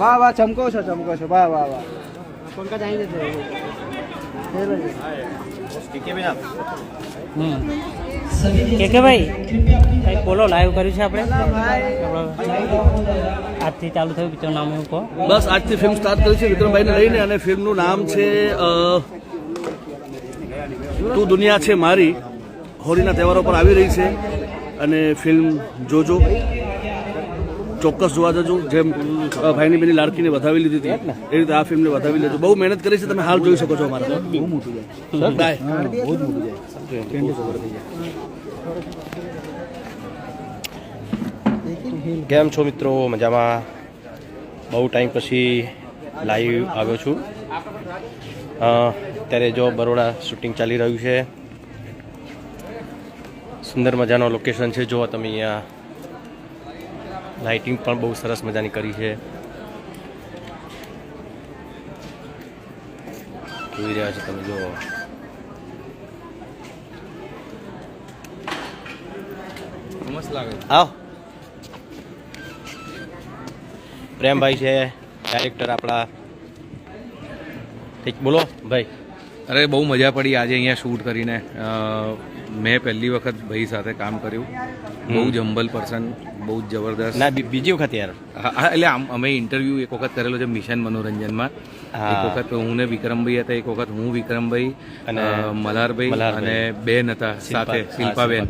વાહ વાહ ચમકો છો ચમકો છો. વાહ વાહ વાહ. પંકજ આવી જશે. કે કે ભાઈ કંઈક બોલો લાઈવ કર્યું છે આપણે? આજથી ચાલુ થયું નામ કહો. બસ આજથી ફિલ્મ સ્ટાર્ટ કરી છે વિક્રમભાઈને અને ફિલ્મનું નામ છે તું દુનિયા છે મારી. હોળીના તહેવારો પર આવી રહી છે અને ફિલ્મ જોજો. ચોક્કસ જોવા જજો. જેમ ભાઈની બેની લાડકીને વધાવી લીધી હતી. એ રીતે આ ફિલ્મને વધાવી લેજો બહુ મહેનત કરી છે તમે હાલ જોઈ શકો છો અમારા. બહુ કેમ છો મિત્રો? મજામાં? બહુ ટાઈમ પછી લાઈવ આવ્યો છું. ત્યારે અત્યારે જો બરોડા શૂટિંગ ચાલી રહ્યું છે. સુંદર મજાનો લોકેશન છે. જો તમે અહીંયા લાઇટિંગ પણ બહુ સરસ મજાની કરી છે. જોઈ રહ્યા છો તમે જુઓ. આવ. પ્રેમભાઈ છે ડાયરેક્ટર આપણા. ઠીક બોલો ભાઈ. અરે બહુ મજા પડી આજે અહીંયા શૂટ કરીને. મેં પહેલી વખત ભાઈ સાથે કામ કર્યું. બહુ જમ્બલ પર્સન. બહુ જ જબરદસ્ત. ના બીજી વખત યાર. હા, એટલે આમ અમે ઇન્ટરવ્યૂ એક વખત કરેલો છે મિશન મનોરંજનમાં. એક વખત હું ને વિક્રમભાઈ હતા એક વખત હું વિક્રમભાઈ અને અને મલ્હારભાઈ. અને બેન હતા સાથે શિલ્પાબેન.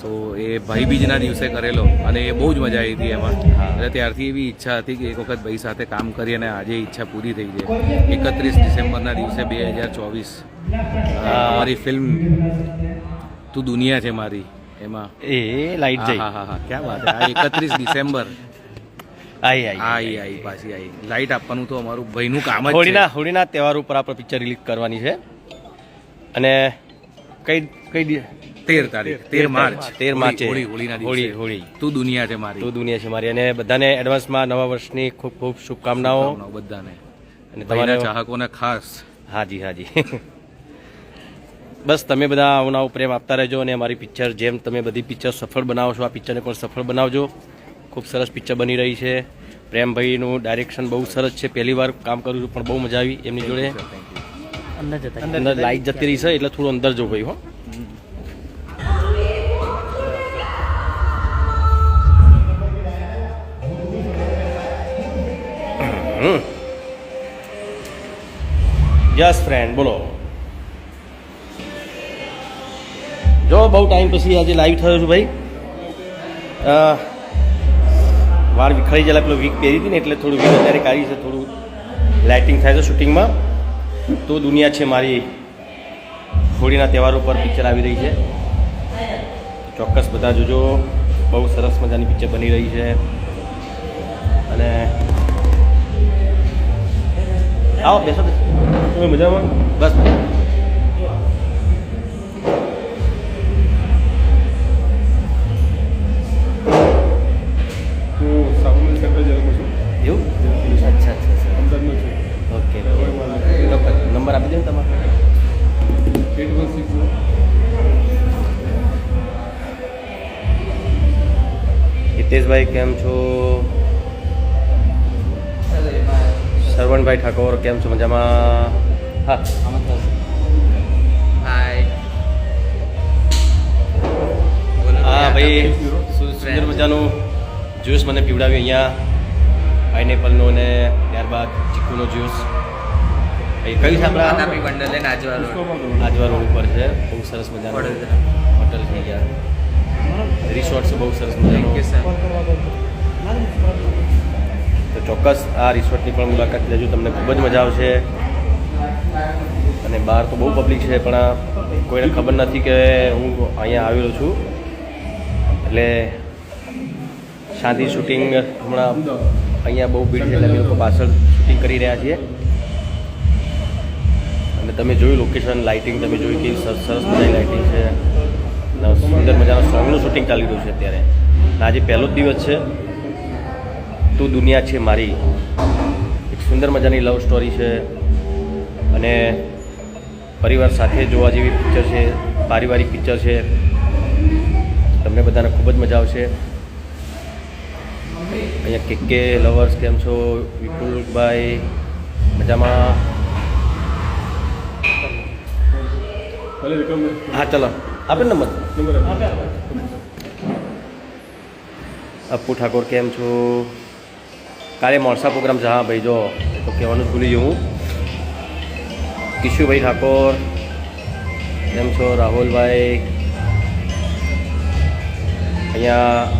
સો એ ભાઈ બીજના દિવસે કરેલો અને એ બહુ જ મજા આવી હતી એમાં. એટલે ત્યારથી એવી ઈચ્છા હતી કે એક વખત ભાઈ સાથે કામ કરી અને આજે ઈચ્છા પૂરી થઈ છે. એકત્રીસ ડિસેમ્બરના દિવસે બે હજાર ચોવીસ. અમારી ફિલ્મ તું દુનિયા છે મારી. એમાં? એ લાઈટ જઈ. હા હા હા. ક્યાં વાત એકત્રીસ ડિસેમ્બર. આઈ આઈ આઈ આઈ. પાછી આઈ. લાઈટ આપવાનું તો અમારું ભાઈનું કામ જ હોળીના હોળીના તહેવાર ઉપર આપણે પિક્ચર રિલીઝ કરવાની છે. અને કઈ કઈ તેર તારીખ તેર માર્ચ. તેર માર્ચે હોળી હોળીના હોળી હોળી. તું દુનિયા છે મારી. તું દુનિયા છે મારી. અને બધાને એડવાન્સમાં નવા વર્ષની ખૂબ ખૂબ શુભકામનાઓ. બધાને. અને તમારા ચાહકોને ખાસ. હાજી હાજી. બસ તમે બધા આવના પ્રેમ આપતા રહેજો અને અમારી પિક્ચર જેમ તમે બધી પિક્ચર સફળ બનાવો છો આ પિક્ચરને પણ સફળ બનાવજો. ખૂબ સરસ પિક્ચર બની રહી છે. પ્રેમભાઈનું ડાયરેક્શન બહુ સરસ છે. પહેલી વાર કામ કરું છું પણ બહુ મજા આવી એમની જોડે. અંદર લાઈટ જતી રહી છે એટલે થોડું અંદર જો ભાઈ હો. યસ ફ્રેન્ડ બોલો. જો, બહુ ટાઈમ પછી આજે લાઈવ થયો છું ભાઈ. વાર વિખરાઈ ગયેલા પેલો વીક પહેરી હતી ને એટલે થોડું વીક અત્યારે કાઢી છે, થોડું લાઇટિંગ થાય છે શૂટિંગમાં તો દુનિયા છે મારી. હોળીના તહેવારો પર પિક્ચર આવી રહી છે. ચોક્કસ બધા જોજો. બહુ સરસ મજાની પિક્ચર બની રહી છે. અને આવો, બેસો બેસો તમે મજામાં? બસ. નંબર આપી દો તમારો. હિતેશભાઈ કેમ છો? સરવણભાઈ ઠાકોર કેમ છો? મજામાં? હા. હા ભાઈ સુંદર મજાનું જ્યુસ મને પીવડાવ્યું અહીંયા પાઇનેપલનો ને ત્યારબાદ ચીકુનો જ્યુસ. એ કયું છે આપણા? આજવા રોડ ઉપર છે. બહુ સરસ મજાનું હોટલ છે અહીંયા રિસોર્ટ છે બહુ સરસ મજાનું. તો ચોક્કસ આ રિસોર્ટની પણ મુલાકાત લેજો તમને ખૂબ જ મજા આવશે. અને બહાર તો બહુ પબ્લિક છે પણ આ કોઈને ખબર નથી કે હું અહીંયા આવેલો છું. એટલે શાંતિ શૂટિંગ હમણાં અહીંયા બહુ ભીડ છે એટલે અમે લોકો પાછળ શૂટિંગ કરી રહ્યા છીએ. તમે જોયું લોકેશન લાઇટિંગ તમે જોયું કે સરસ મજાની લાઇટિંગ છે. સુંદર મજાનું સોંગનું શૂટિંગ ચાલી રહ્યું છે અત્યારે. આજે પહેલો જ દિવસ છે. તું દુનિયા છે મારી. એક સુંદર મજાની લવ સ્ટોરી છે. અને પરિવાર સાથે જોવા જેવી પિક્ચર છે, પારિવારિક પિક્ચર છે. તમને બધાને ખૂબ જ મજા આવશે. અહીંયા કે કે લવર્સ કેમ છો? વિપુલભાઈ, મજામાં? હા ચલો. આપે નંબર? અપ્પુ ઠાકોર કેમ છો? કાલે મોરસા પ્રોગ્રામ છે. હા ભાઈ જો તો કહેવાનું ભૂલી ગયો હું. કિશુભાઈ ઠાકોર કેમ છો? રાહુલભાઈ. અહીંયા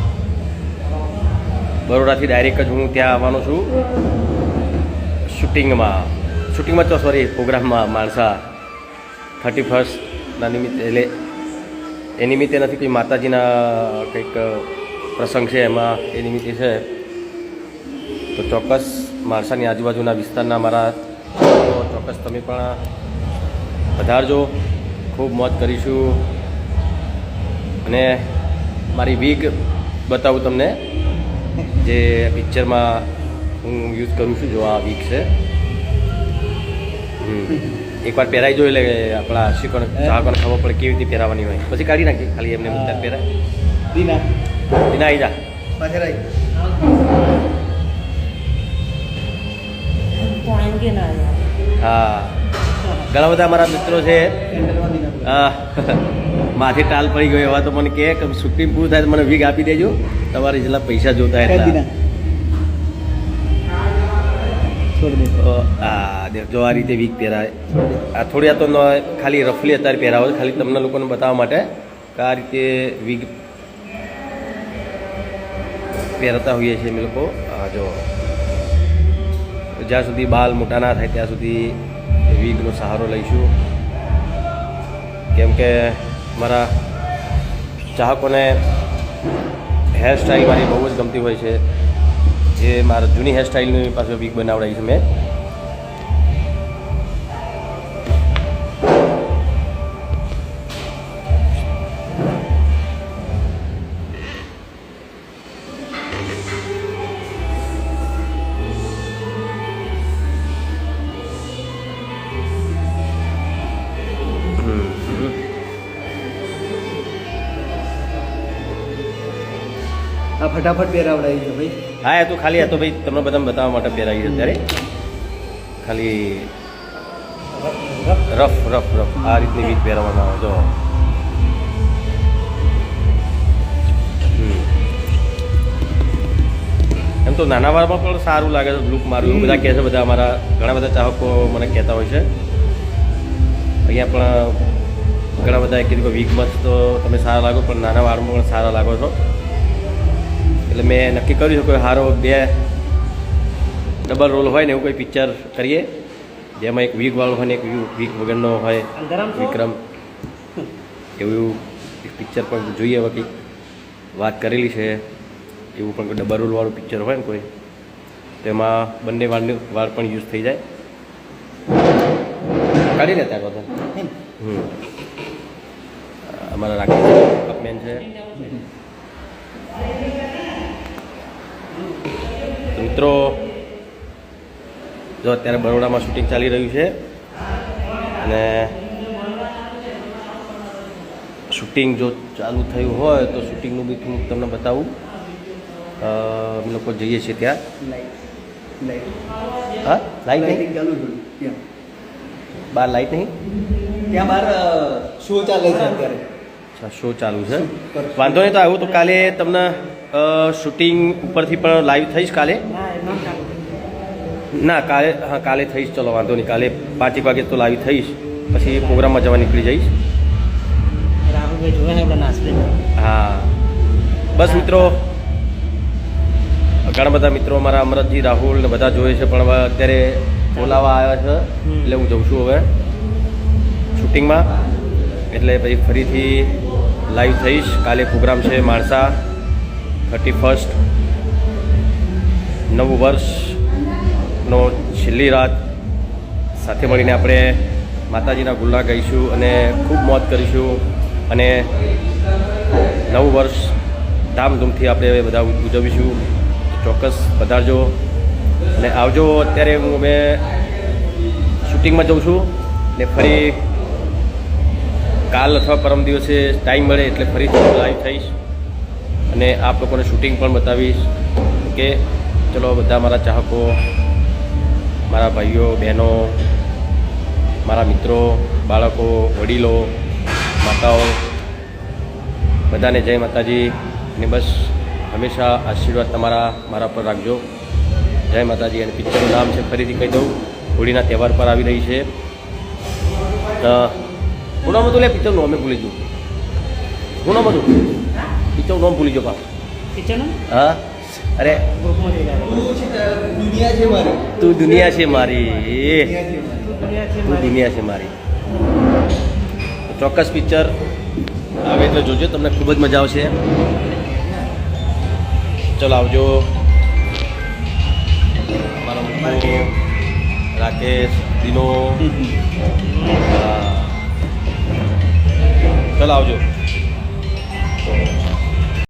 બરોડાથી ડાયરેક્ટ જ હું ત્યાં આવવાનો છું. શૂટિંગમાં. શૂટિંગમાં તો સોરી પ્રોગ્રામમાં માણસા. થર્ટી ફર્સ્ટના નિમિત્તે, એટલે એ નિમિત્તે નથી કોઈ માતાજીના કંઈક પ્રસંગ છે, એમાં એ નિમિત્તે છે. તો ચોક્કસ માણસાની આજુબાજુના વિસ્તારના મારા ચોક્કસ તમે પણ વધારજો ખૂબ મોજ કરીશું. અને મારી વીગ બતાવું તમને, જે પિક્ચરમાં હું યુઝ કરું છું, જો આ વીક છે. એકવાર પહેરાઈ જોઈ એટલે આપણા શિકોણ ચાહકોને ખબર પડે કેવી રીતે પહેરાવાની હોય. પછી કાઢી નાખી ખાલી એમને મુદ્દા પહેરાય. દીના. દીના આવી જા. પાછળ આવી હા. ઘણા બધા મારા મિત્રો છે. માથે ટાલ પડી ગયો એવા તો મને કહે કે સુપ્રીમ પૂરું થાય તો મને વીક આપી દેજો. તમારે જેટલા પૈસા જોતા એટલા છોડ દે તો આ જો આ રીતે વીક પહેરાય. આ થોડી આ તો ખાલી રફલી અત્યારે પહેરાવો છે, ખાલી તમને લોકોને બતાવવા માટે કે આ રીતે વીક પહેરતા હોઈએ છીએ અમે લોકો. જો જ્યાં સુધી બાલ મોટા ના થાય ત્યાં સુધી વીગનો સહારો લઈશું. કેમ કે મારા ચાહકોને હેરસ્ટાઈલ મારી બહુ જ ગમતી હોય છે. એ મારા જૂની હેરસ્ટાઈલની પાસે વીક બનાવડાવી છે મેં. આ ફટાફટ પહેરાવડાવી છે ભાઈ. હા, એ તો ખાલી આ તો ભાઈ તમને બધાને બતાવવા માટે પહેરાવી અત્યારે ખાલી રફ રફ રફ. આ રીતની વીક પહેરવામાં આવે, જો. એમ તો નાના વાળમાં પણ સારું લાગે છે લુક મારું. એવું બધા કહે છે બધા અમારા, ઘણા બધા ચાહકો મને કહેતા હોય છે. અહીંયા પણ ઘણા બધા કીધું કે મસ્ત તો તમે સારા લાગો, પણ નાના વાળમાં પણ સારા લાગો છો. એટલે મેં નક્કી કર્યું છે કોઈ સારો બે ડબલ રોલ હોય ને એવું કોઈ પિક્ચર કરીએ. જેમાં એક વીક વાળો હોય ને એક વીક વગરનો હોય વિક્રમ. એવું એવું એક પિક્ચર પણ જોઈએ બાકી કંઈક વાત કરેલી છે. એવું પણ કોઈ ડબલ રોલવાળું પિક્ચર હોય ને કોઈ તેમાં બંને વાળની વાળ પણ યુઝ થઈ જાય. કાઢી લેતા બધા હમ. અમારા રાખી મેન છે. મિત્રો જો અત્યારે બરોડામાં શૂટિંગ ચાલી રહ્યું છે અને શૂટિંગ જો ચાલુ થયું હોય તો શૂટિંગનું બી હું તમને બતાવું. અમે લોકો જઈએ છીએ ત્યાં. હા? લાઈટ નહીં? ચાલુ બાર લાઈટ નહીં? ત્યાં બહાર શો ચાલે છે અત્યારે. અચ્છા શો ચાલુ છે. વાંધો નહીં તો આવું તો કાલે તમને શૂટિંગ ઉપરથી પણ લાઈવ થઈશ કાલે? ના કાલે હા કાલે થઈશ. ચલો વાંધો નહીં. કાલે પાંચેક વાગે તો લાઈવ થઈશ. પછી પ્રોગ્રામમાં જવા નીકળી જઈશ. હા. બસ મિત્રો ઘણા બધા મિત્રો મારા અમરતજી રાહુલ ને બધા જોયે છે પણ અત્યારે બોલાવા આવ્યા છે. એટલે હું જઉં છું હવે શૂટિંગમાં એટલે પછી ફરીથી લાઈવ થઈશ. કાલે પ્રોગ્રામ છે માણસા. થર્ટી ફર્સ્ટ નવું વર્ષનો છેલ્લી રાત. સાથે મળીને આપણે માતાજીના ગુલ્લા ગાઈશું અને ખૂબ મોજ કરીશું અને નવું વર્ષ ધામધૂમથી આપણે બધા ઉજવીશું. ચોક્કસ પધારજો. અને આવજો અત્યારે હું અમે શૂટિંગમાં જઉં છું ને ફરી કાલ અથવા પરમ દિવસે ટાઈમ મળે એટલે ફરીથી લાઈવ થઈશ. અને આપ લોકોને શૂટિંગ પણ બતાવીશ કે ચલો બધા મારા ચાહકો, મારા ભાઈઓ, બહેનો, મારા મિત્રો, બાળકો, વડીલો, માતાઓ, બધાને જય માતાજી ને બસ હંમેશા આશીર્વાદ તમારા, મારા પર રાખજો. જય માતાજી અને પિક્ચરનું નામ છે ફરીથી કહી દઉં, હોળીના તહેવાર પર આવી રહી છે. શું નામ હતું લે, પિક્ચરનું અમે ભૂલી દઉં શું નામ પિક્ચરનું નામ ભૂલી ગયો બાપ. હા? અરે તું દુનિયા છે મારી. તું દુનિયા છે મારી. ચોક્કસ પિક્ચર આવે એટલે જોજો તમને ખૂબ જ મજા આવશે. ચલો આવજો. રાકેશ દિનો. ચલો આવજો.